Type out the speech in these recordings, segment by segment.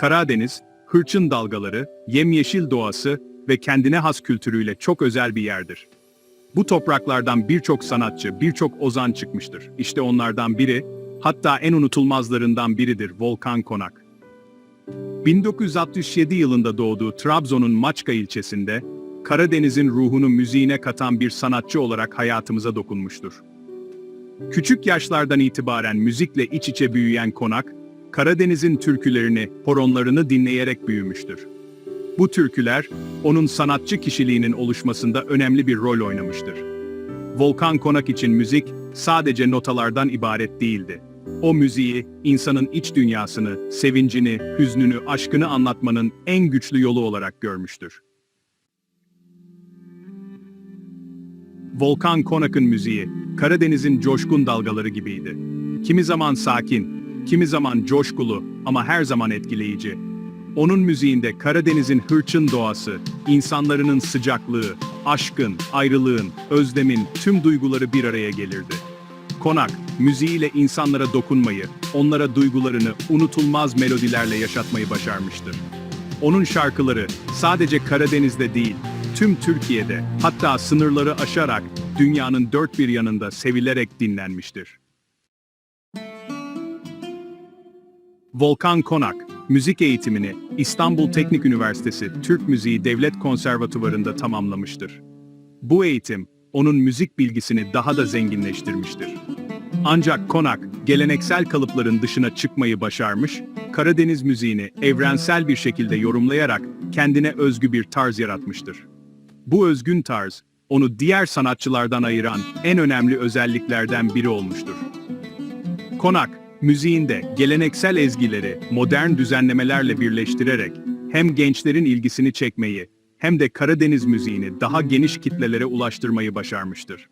Karadeniz, hırçın dalgaları, yemyeşil doğası ve kendine has kültürüyle çok özel bir yerdir. Bu topraklardan birçok sanatçı, birçok ozan çıkmıştır. İşte onlardan biri, hatta en unutulmazlarından biridir Volkan Konak. 1967 yılında doğduğu Trabzon'un Maçka ilçesinde, Karadeniz'in ruhunu müziğine katan bir sanatçı olarak hayatımıza dokunmuştur. Küçük yaşlardan itibaren müzikle iç içe büyüyen Konak, Karadeniz'in türkülerini, horonlarını dinleyerek büyümüştür. Bu türküler, onun sanatçı kişiliğinin oluşmasında önemli bir rol oynamıştır. Volkan Konak için müzik, sadece notalardan ibaret değildi. O müziği, insanın iç dünyasını, sevincini, hüznünü, aşkını anlatmanın en güçlü yolu olarak görmüştür. Volkan Konak'ın müziği, Karadeniz'in coşkun dalgaları gibiydi. Kimi zaman sakin, kimi zaman coşkulu ama her zaman etkileyici. Onun müziğinde Karadeniz'in hırçın doğası, insanların sıcaklığı, aşkın, ayrılığın, özlemin tüm duyguları bir araya gelirdi. Konak, müziğiyle insanlara dokunmayı, onlara duygularını unutulmaz melodilerle yaşatmayı başarmıştır. Onun şarkıları sadece Karadeniz'de değil, tüm Türkiye'de, hatta sınırları aşarak dünyanın dört bir yanında sevilerek dinlenmiştir. Volkan Konak, müzik eğitimini İstanbul Teknik Üniversitesi Türk Müziği Devlet Konservatuvarı'nda tamamlamıştır. Bu eğitim, onun müzik bilgisini daha da zenginleştirmiştir. Ancak Konak, geleneksel kalıpların dışına çıkmayı başarmış, Karadeniz müziğini evrensel bir şekilde yorumlayarak kendine özgü bir tarz yaratmıştır. Bu özgün tarz, onu diğer sanatçılardan ayıran en önemli özelliklerden biri olmuştur. Konak, müziğinde geleneksel ezgileri modern düzenlemelerle birleştirerek hem gençlerin ilgisini çekmeyi hem de Karadeniz müziğini daha geniş kitlelere ulaştırmayı başarmıştır.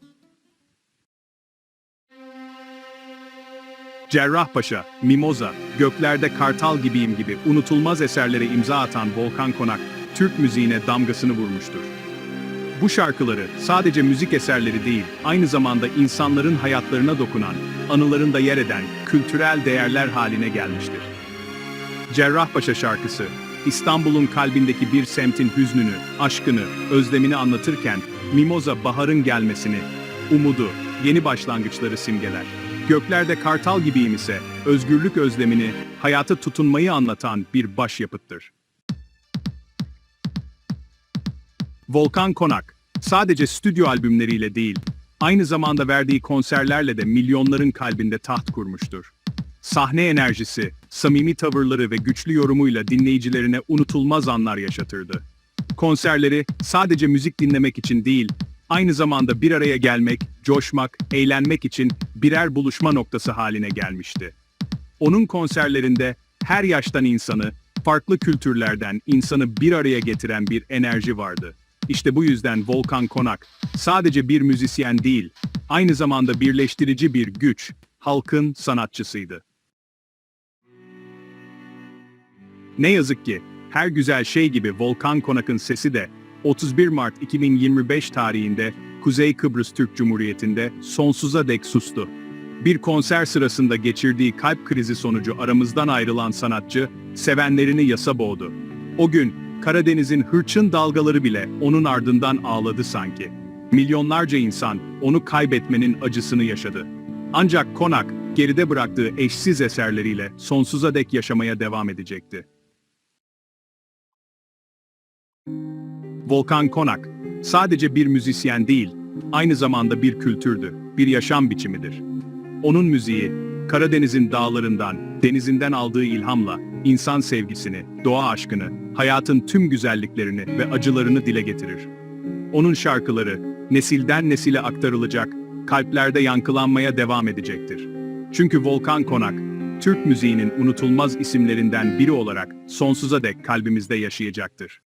Cerrahpaşa, Mimoza, Göklerde Kartal Gibiyim gibi unutulmaz eserlere imza atan Volkan Konak, Türk müziğine damgasını vurmuştur. Bu şarkıları sadece müzik eserleri değil, aynı zamanda insanların hayatlarına dokunan, anılarında yer eden kültürel değerler haline gelmiştir. Cerrahpaşa şarkısı, İstanbul'un kalbindeki bir semtin hüznünü, aşkını, özlemini anlatırken, Mimoza baharın gelmesini, umudu, yeni başlangıçları simgeler. Göklerde kartal gibiyim ise, özgürlük özlemini, hayata tutunmayı anlatan bir başyapıttır. Volkan Konak, sadece stüdyo albümleriyle değil, aynı zamanda verdiği konserlerle de milyonların kalbinde taht kurmuştur. Sahne enerjisi, samimi tavırları ve güçlü yorumuyla dinleyicilerine unutulmaz anlar yaşatırdı. Konserleri sadece müzik dinlemek için değil, aynı zamanda bir araya gelmek, coşmak, eğlenmek için birer buluşma noktası haline gelmişti. Onun konserlerinde her yaştan insanı, farklı kültürlerden insanı bir araya getiren bir enerji vardı. İşte bu yüzden Volkan Konak sadece bir müzisyen değil, aynı zamanda birleştirici bir güç, halkın sanatçısıydı. Ne yazık ki her güzel şey gibi Volkan Konak'ın sesi de 31 Mart 2025 tarihinde Kuzey Kıbrıs Türk Cumhuriyeti'nde sonsuza dek sustu. Bir konser sırasında geçirdiği kalp krizi sonucu aramızdan ayrılan sanatçı, sevenlerini yasa boğdu. O gün, Karadeniz'in hırçın dalgaları bile onun ardından ağladı sanki. Milyonlarca insan onu kaybetmenin acısını yaşadı. Ancak Konak, geride bıraktığı eşsiz eserleriyle sonsuza dek yaşamaya devam edecekti. Volkan Konak, sadece bir müzisyen değil, aynı zamanda bir kültürdü, bir yaşam biçimidir. Onun müziği, Karadeniz'in dağlarından, denizinden aldığı ilhamla, insan sevgisini, doğa aşkını, hayatın tüm güzelliklerini ve acılarını dile getirir. Onun şarkıları, nesilden nesile aktarılacak, kalplerde yankılanmaya devam edecektir. Çünkü Volkan Konak, Türk müziğinin unutulmaz isimlerinden biri olarak sonsuza dek kalbimizde yaşayacaktır.